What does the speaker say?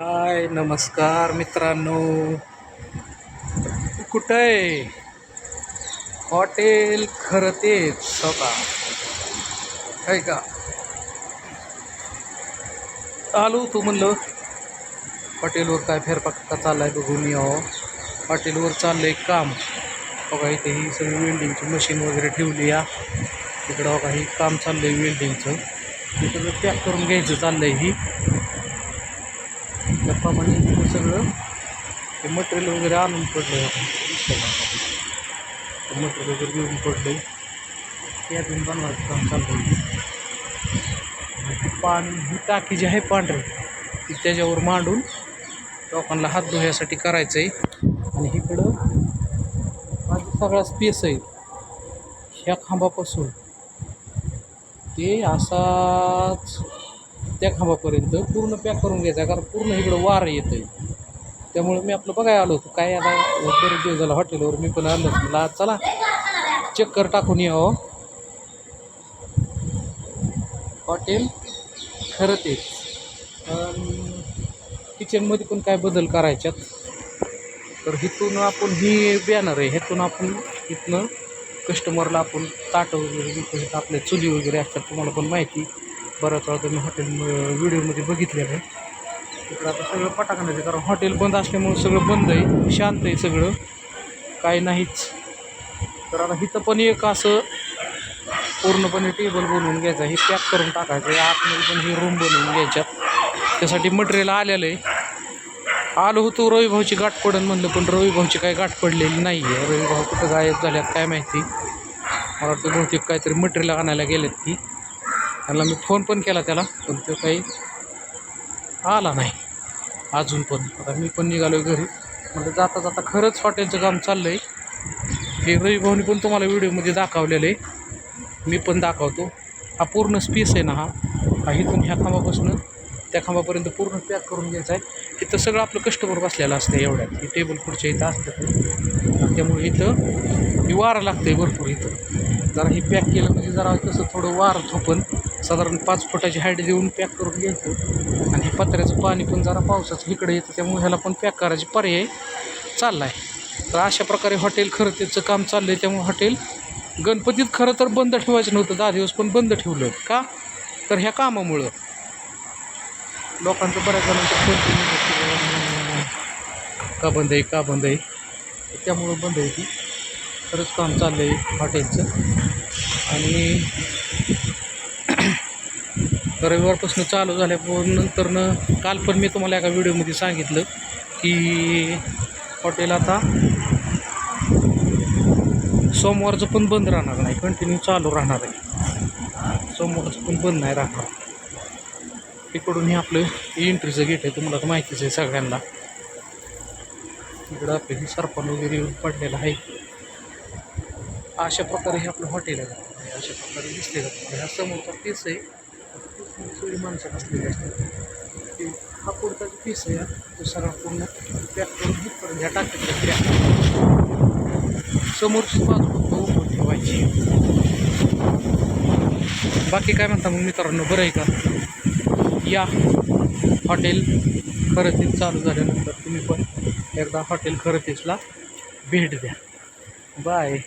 हाय नमस्कार मित्रांनो. कुठं आहे हॉटेल खरं तेच हो स्वतः आहे का? आलो तू म्हणलं. हॉटेलवर काय फेरफटका चाललाय बघून यावं हो. हॉटेलवर चाललंय काम. बघा इथे ही सगळी वेल्डिंगची मशीन वगैरे ठेवली या. तिकडं बघा ही काम चाललंय वेल्डिंगचं तिकडं पॅक करून घ्यायचं चाललंय ही. त्याप्रमाणे इथं सगळं. ते मटेरियल वगैरे आणून पडलं. ते मटेरियल वगैरे घेऊन पडले. ते अजून बनवायचं काम चाललं पाणी ही टाकी जी आहे पांढरी ती त्याच्यावर मांडून लोकांना हात धुण्यासाठी करायचं आहे आणि इकडं माझा सगळा स्पेस आहे. ह्या खांबापासून. ते असाच त्या खांबापर्यंत पूर्ण पॅक करून घ्यायचा कारण पूर्ण इकडं वारं येतं आहे त्यामुळे मी आपलं बघायला आलो होतो काय आता बरेच दिवस झाला हॉटेलवर मी पण आलो मला आज चला चक्कर टाकून यावं हॉटेल हो. खरं ते किचनमध्ये पण काय बदल करायच्यात. तर इथून आपण ही बॅनर आहे ह्यातून आपण इथनं कस्टमरला आपण ताटं वगैरे विकतो आपल्या चुली वगैरे असतात तुम्हाला पण माहिती. बऱ्याच वेळा तुम्ही हॉटेल व्हिडिओमध्ये बघितलेलं आहे. तिकडं आता सगळं पटाकण्याचं कारण हॉटेल बंद असल्यामुळं सगळं बंद आहे शांत आहे सगळं. काय नाहीच. तर आता इथं पण एक असं पूर्णपणे टेबल बनवून घ्यायचं हे पॅक करून टाकायचं आहे. आतमध्ये पण हे रूम बनवून घ्यायच्यात त्यासाठी मटेरियल आलेलं आहे. आलो होतो रवी भाऊची गाठ पडन म्हणलं पण रवी भाऊची काही गाठ पडलेली नाही आहे रवी भाऊ कुठं गायब झाल्यात काय माहिती. मला वाटतं बहुतेक काहीतरी मटेरियल आणायला गेलेत ती. त्याला मी फोन पण केला त्याला पण तो काही आला नाही. अजून पण. आता मी पण निघालो घरी. म्हणजे जाता जाता खरंच हॉटेलचं काम चाललं आहे हे रवी भाऊनी पण तुम्हाला व्हिडिओमध्ये दाखवलेलं आहे मी पण दाखवतो. हा पूर्ण स्पेस आहे ना हा. हा इथून ह्या खांबापासून त्या खांबापर्यंत पूर्ण पॅक करून घ्यायचा आहे. इथं सगळं आपलं कस्टमर बसलेलं असतं एवढ्यात. हे टेबल खुर्च्या इथं असतात त्यामुळे इथं ही वारं लागतं आहे भरपूर इथं. जरा हे पॅक केलं म्हणजे जरा कसं थोडं वारं थोपण साधारण पाच फुटाची हाईट देऊन पॅक करून घ्यायचं आणि हे पत्र्याचं पाणी पण जरा पावसाचं इकडे येतं त्यामुळे ह्याला पण पॅक करायचे पर्याय चालला आहे तर अशा प्रकारे हॉटेल खरं त्याचं काम चाललं आहे त्यामुळे हॉटेल गणपतीत खरं तर बंद ठेवायचं नव्हतं दहा दिवस पण बंद ठेवलं का? तर ह्या कामामुळं. लोकांचं बऱ्याच जणांचं फोन का बंद आहे का बंद आहे? त्यामुळं बंद आहे ती. खरंच काम चाललं आहे हॉटेलचं. आणि रविवारपासून चालू झाल्यावर नंतरनं काल पण मी तुम्हाला एका व्हिडिओमध्ये सांगितलं की हॉटेल आता सोमवारचं पण बंद राहणार नाही कंटिन्यू चालू राहणार आहे. सोमवारचं पण बंद नाही राहणार. इकडून हे आपलं एंट्रीचं गेट आहे तुम्हाला तर माहितीच आहे सगळ्यांना. इकडं आपलं हे सरपण वगैरे येऊन पडलेलं आहे. अशा प्रकारे हे आपलं हॉटेल आहे. अशा प्रकारे दिसले जातं ह्या समोरचा तेच आहे. सगळी माणसं बसलेली असतात. ते हा पुढचा जो पीस आहे तो सगळा पूर्ण पॅक करून हिटपर्यंत ह्या समोर पॅक समोरची बाजू उभं ठेवायची बाकी काय म्हणता मग मित्रांनो बरं आहे का? या हॉटेल खरतीस चालू झाल्यानंतर तुम्ही पण एकदा हॉटेल खरतीसला भेट द्या. बाय